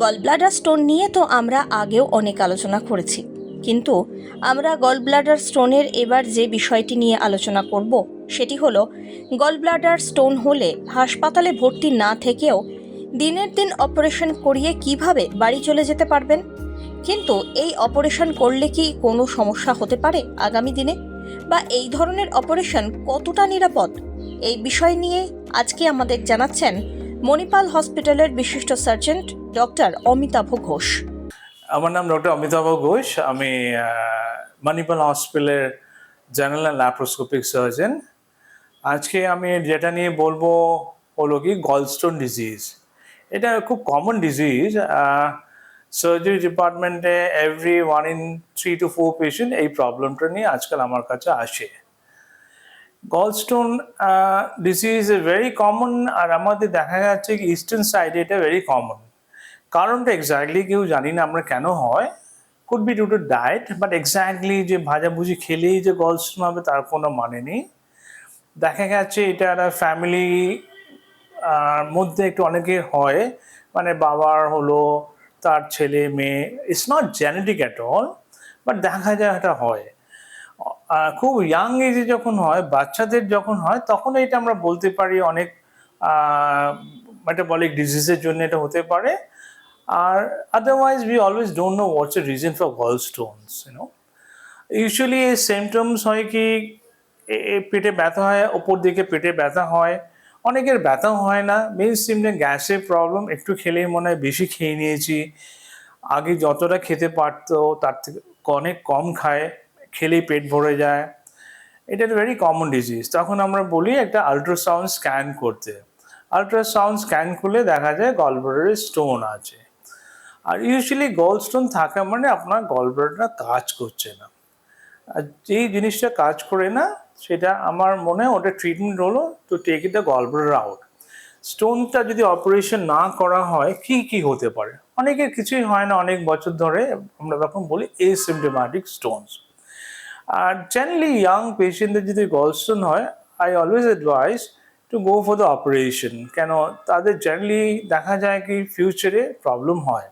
Gallbladder stone নিয়ে তো আমরা আগেও অনেক আলোচনা করেছি। কিন্তু আমরা গলব্লাডার স্টোনের এবার যে বিষয়টি নিয়ে আলোচনা করব, সেটি হলো গলব্লাডার স্টোন হলে হাসপাতালে ভর্তি না থেকেও দিনের দিন অপারেশন করিয়ে কীভাবে বাড়ি চলে যেতে পারবেন? কিন্তু এই অপারেশন করলে কি কোনো সমস্যা হতে পারে আগামী দিনে? বা এই ধরনের অপারেশন কতটা নিরাপদ? এই বিষয় নিয়ে আজকে আমাদের জানাচ্ছেন মণিপাল হসপিটালের বিশিষ্ট সার্জেন্ট ডক্টর অমিতাভ ঘোষ। আমার নাম ডক্টর অমিতাভ ঘোষ। আমি মণিপাল হসপিটালের জেনারেল ল্যাপ্রোস্কোপিক সার্জন। আজকে আমি যেটা নিয়ে বলব হলো কি গলস্টোন ডিজিজ এটা খুব কমন ডিজিজ সার্জারি ডিপার্টমেন্টে every one in three to four patient এই প্রবলেমটা নিয়ে আজকাল আমার কাছে আসে। Gallstone disease is very common আর আমাদের দেখা যাচ্ছে কি ইস্টার্ন সাইডে এটা ভেরি কমন কারণটা এক্স্যাক্টলি কেউ জানি না আমরা কেন হয়। Could be due to diet but exactly যে ভাজাভুজি খেলেই যে গলস্টোন হবে তার কোনো মানে নেই। দেখা গেছে এটা একটা ফ্যামিলি মধ্যে একটু অনেকে হয়। মানে বাবার হলো, তার ছেলে, মেয়ে it's not genetic at all but দেখা যায় এটা হয়। খুব ইয়াং এজে যখন হয়, বাচ্চাদের যখন হয়, তখন এটা আমরা বলতে পারি অনেক মেটাবলিক ডিজিজের জন্য এটা হতে পারে। আর otherwise we always don't know what's a reason for gallstones you know usually এই সিমটমস হয় কি পেটে ব্যথা হয়, ওপর দিকে পেটে ব্যথা হয়, অনেকের ব্যথাও হয় না মেন সিমটম গ্যাসের প্রবলেম একটু খেলেই মনে হয় বেশি খেয়ে নিয়েছি। আগে যতটা খেতে পারতো, তার থেকে অনেক কম খায়। খেলেই পেট ভরে যায়। এটা একটা ভেরি কমন ডিজিজ তখন আমরা বলি একটা আল্ট্রাসাউন্ড স্ক্যান করতে। আল্ট্রাসাউন্ড স্ক্যান করলে দেখা যায় গলব্লাডারে স্টোন আছে। আর ইউজুয়ালি গল স্টোন থাকা মানে আপনার গলব্লাডারটা কাজ করছে না। আর যেই জিনিসটা কাজ করে না, সেটা আমার মনে হয় ওটা ট্রিটমেন্ট হলো to take it the gallbladder out স্টোনটা যদি অপারেশন না করা হয়, কি কি হতে পারে? অনেকের কিছুই হয় না, অনেক বছর ধরে আমরা তখন বলি এসিমটোম্যাটিক স্টোনস আর জেনারেলি ইয়াং পেশেন্টদের যদি গলস্টোন হয় I always advise to go for the operation কেন? তাদের জেনারেলি দেখা যায় কি ফিউচারে প্রবলেম হয়।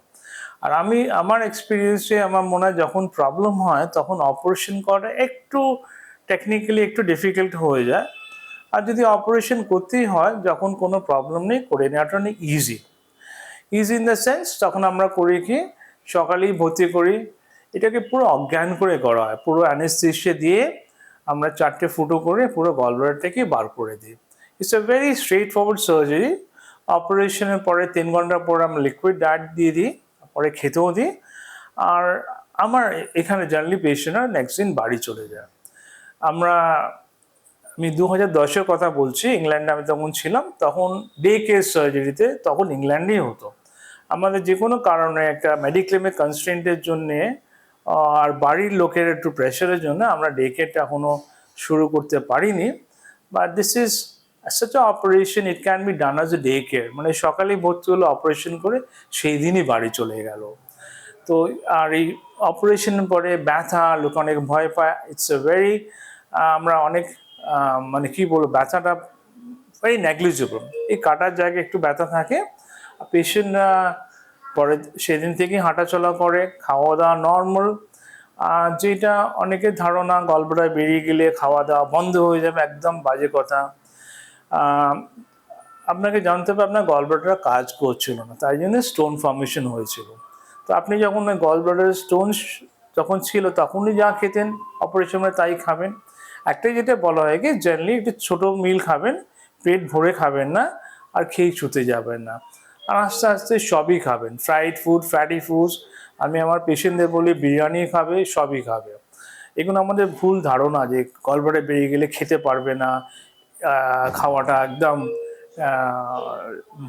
আর আমি, আমার এক্সপিরিয়েন্সে আমার মনে হয় যখন প্রবলেম হয়, তখন অপারেশন করা একটু টেকনিক্যালি একটু ডিফিকাল্ট হয়ে যায়। আর যদি অপারেশন করতেই হয়, যখন কোনো প্রবলেম নেই, করে নেওয়াটা অনেক easy easy in the sense তখন আমরা করি কি, সকালেই ভর্তি করি এটাকে পুরো অজ্ঞান করে করা হয়। পুরো অ্যানেস্থেশিয়া দিয়ে আমরা চারটে ফুটো করে পুরো গলব্লাডারটাকে বার করে দিই। It's a very straightforward surgery অপারেশনের পরে তিন ঘণ্টা পরে আমরা লিকুইড ডায়েট দিয়ে দিই, পরে খেতেও দিই। আর আমার এখানে জার্নালি পেশেন্টরা নেক্সট দিন বাড়ি চলে যায়। আমরা, আমি দু হাজার দশের কথা বলছি, ইংল্যান্ডে আমি তখন ছিলাম, তখন ডে কেস সার্জারিতে তখন ইংল্যান্ডেই হতো। আমাদের যে কোনো কারণে একটা মেডিক্লেমের কনস্টেন্টের জন্যে আর বাড়ির লোকের একটু প্রেশারের জন্য আমরা ডে কেয়ারটা এখনও শুরু করতে পারিনি। But this is such operation it can be done as a day care মানে সকালে ভর্তি হলো অপারেশন করে সেই দিনই বাড়ি চলে গেল। তো আর এই অপারেশনের পরে ব্যথা, লোক অনেক ভয় পায়। ইটস এ ভেরি আমরা অনেক মানে কি বলব, ব্যথাটা ভেরি নেগলিজেবল এই কাটার জায়গায় একটু ব্যথা থাকে। পেশেন্ট পরে সেদিন থেকে হাঁটাচলা করে খাওয়া দাওয়া নর্মাল যেটা অনেকের ধারণা, গল্পটায় বেরিয়ে গেলে খাওয়া দাওয়া বন্ধ হয়ে যাবে, একদম বাজে কথা। আপনাকে জানতে হবে আপনার গলব্লাডার কাজ করছিল না, তাই জন্য স্টোন ফর্মেশন হয়েছিল। তো আপনি যখন ওই গলব্লাডার স্টোন যখন ছিল তখনই যা খেতেন অপারেশনে তাই খাবেন। একটাই যেটা বলা হয় কি জেনারেলি একটু ছোটো মিল খাবেন, পেট ভরে খাবেন না, আর খেয়ে ছুতে যাবেন না। আর আস্তে আস্তে সবই খাবেন। ফ্রাইড ফুড ফ্যাটি ফুডস আমি আমার পেশেন্টদের বলি বিরিয়ানি খাবে, সবই খাবে। এগুলো আমাদের ভুল ধারণা যে গলবারে বেরিয়ে গেলে খেতে পারবে না খাওয়াটা একদম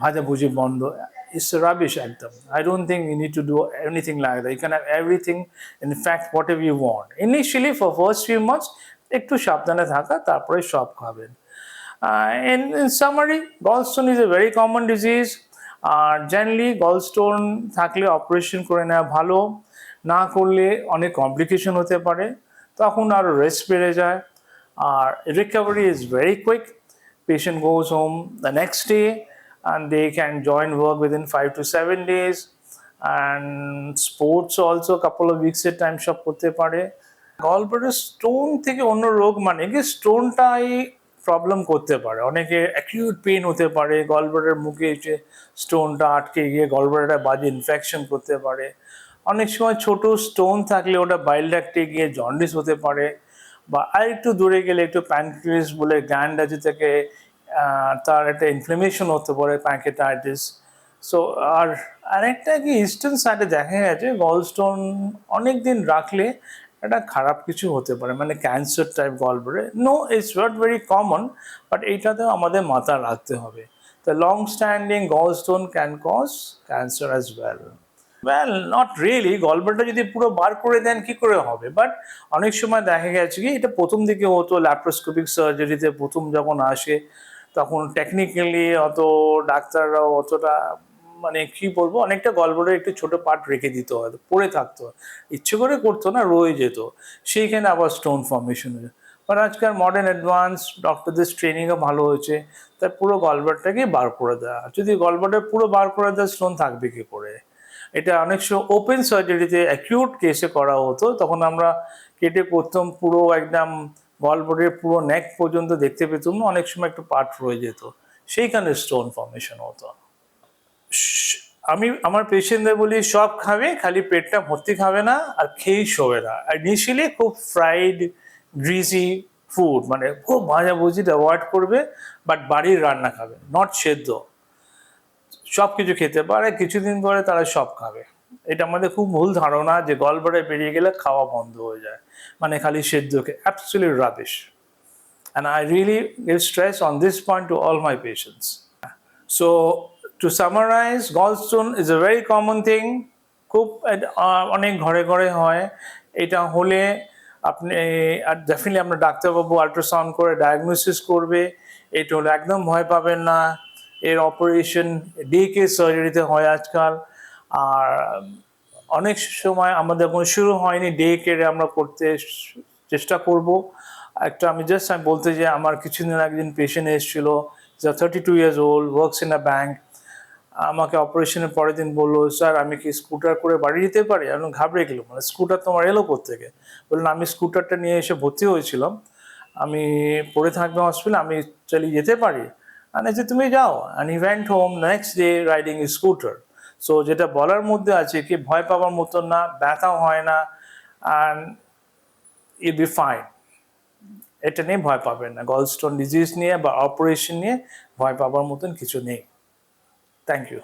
ভাজাভুজি বন্ধ। ইটস রাবিশ একদম। I don't think you need to do anything like that you can have everything in fact whatever you want initially for first few months একটু সাবধানে থাকা, তারপরে সব খাবেন। In summary gallstone is a very common disease R generally gallstone থাকলে operation করে নেওয়া ভালো, না করলে অনেক কমপ্লিকেশন হতে পারে, তখন আরও রেস্ট বেড়ে যায়। আর recovery is very quick patient goes home the next day and they can join work within five to seven days and sports also couple of উইক্সের time সব করতে পারে। গল্পটা স্টোন থেকে অন্য রোগ মানে কি? স্টোনটাই প্রবলেম করতে পারে। অনেকে অ্যাকিউট পেন হতে পারে গলব্লাডার মুখে এসে স্টোনটা আটকে গিয়ে গলব্লাডারটা বাজে ইনফেকশন করতে পারে। অনেক সময় ছোট স্টোন থাকলে ওটা বাইল ডাকতে গিয়ে জন্ডিস হতে পারে বা আর একটু দূরে গেলে একটু প্যানক্রিয়াস বলে গ্যান্ড আছে থেকে তার একটা ইনফ্লেমেশন হতে পারে প্যাঙ্কেটাইটিস সো আর আরেকটা কি ইস্টার্ন সাইডে দেখা গেছে গল স্টোন অনেক দিন রাখলে এটা খারাপ কিছু হতে পারে মানে cancer type গলব্লাডারে no it's not very common but এইটাতেও আমাদের মাথা রাখতে হবে। The long standing gallstone can cause cancer as well well not really গল্পটা যদি পুরো বার করে দেন, কি করে হবে? বাট অনেক সময় দেখা গেছে কি, এটা প্রথম দিকে হতো ল্যাপ্রোস্কোপিক সার্জারিতে প্রথম যখন আসে, তখন টেকনিক্যালি অত ডাক্তাররাও অতটা মানে কি বলব, অনেকটা গল্পটা একটু ছোট পার্ট রেখে দিতে হয়, পড়ে থাকতো ইচ্ছে করে করতো না, রয়ে যেত। সেইখানে আবার স্টোন ফর্মেশন হয়ে বাট আজকাল মডার্ন অ্যাডভান্স ডক্টরদের ট্রেনিংও ভালো হয়েছে, তাই পুরো গলবারটাকে বার করে দেওয়া যদি গলবারটা পুরো বার করে দেওয়া স্টোন থাকবে কি করে? এটা অনেক সময় ওপেন সার্জারিতে অ্যাকিউট কেসে করা হতো, তখন আমরা কেটে করতাম পুরো একদম গলবোর্ডের পুরো নেক পর্যন্ত দেখতে পেতাম, অনেক সময় একটু পার্ট রয়ে যেত। সেইখানে স্টোন ফর্মেশন হতো। আমি আমার পেশেন্টদের বলি সব খাবে খালি পেটটা ভর্তি খাবে না আর খেয়েই শোবে না। আর ইনিশিয়ালি খুব ফ্রাইড গ্রিজি ফুড মানে খুব ভাজাভুজিটা অ্যাভয়েড করবে বাট বাড়ির রান্না খাবে নট সেদ্ধ। সব কিছু খেতে পারে কিছুদিন পরে তারা সব খাবে। এটা আমাদের খুব ভুল ধারণা যে গলবারে বেরিয়ে গেলে খাওয়া বন্ধ হয়ে যায় মানে খালি সেদ্ধকে absolute rubbish and I really give stress on this point to all my patients. So, to summarize, gallstone is a very common thing. খুব অনেক ঘরে ঘরে হয়। এটা হলে আপনি আর ডেফিনেটলি আপনার ডাক্তারবাবু আল্ট্রাসাউন্ড করে ডায়াগনোসিস করবে। এটা হলে একদম ভয় পাবেন না। এর অপারেশন ডে কে সার্জারিতে হয় আজকাল। আর অনেক সময় আমাদের এখন শুরু হয়নি ডে কেয়ারে আমরা করতে চেষ্টা করব। একটা আমি জাস্ট আমি বলতে যে আমার কিছুদিন একজন পেশেন্ট এসেছিল thirty two years old works in a bank আমাকে অপারেশনের পরের দিন বলল, স্যার, আমি কি স্কুটার করে বাড়ি যেতে পারি? আমি ঘাবড়ে গেলাম মানে স্কুটার তোমার এলো থেকে বললেন, আমি স্কুটারটা নিয়ে এসে ভর্তি হয়েছিলাম। আমি পড়ে থাকবে হসপিটালে আমি চালিয়ে যেতে পারি। মানে যে তুমি যাও। And even went home next day riding scooter so যেটা বলার মধ্যে আছে কি, ভয় পাওয়ার মতন না, ব্যথাও হয় না অ্যান্ড ইট বি ফাইন এটা নিয়ে ভয় পাবেন না। গলস্টোন ডিজিজ নিয়ে বা অপারেশন নিয়ে ভয় পাবার মতন কিছু নেই। Thank you.